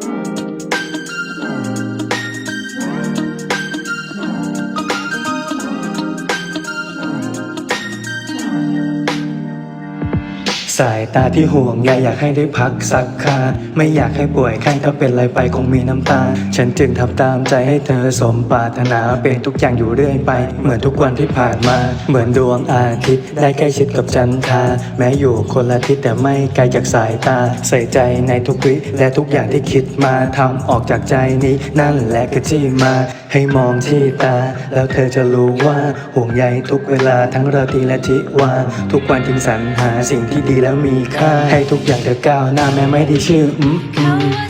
Thank you. สายตาที่ห่วงใยอยากให้ได้พักสักคาไม่อยากให้ป่วยไข้ถ้าเป็นอะไรไปคงมีน้ำตา ฉันจึงทำตามใจให้เธอสมปรารถนาเป็นทุกอย่างอยู่เรื่อยไป เหมือนทุกวันที่ผ่านมา เหมือนดวงอาทิตย์ได้ใกล้ชิดกับจันทราแม้อยู่คนละทิศแต่ไม่ไกลจากสายตา ใส่ใจในทุกวิและทุกอย่างที่คิดมาทำออกจากใจนี้ นั่นแหละคือที่มา ให้มองที่ตา แล้วเธอจะรู้ว่าห่วงใยทุกเวลาทั้งราตรีและทิวาทุกวันจึงสรรหาสิ่งที่ดีแล้วมีค่าให้ทุกอย่างเธอก้าวหน้าแม้ไม่ได้ชื่ออืม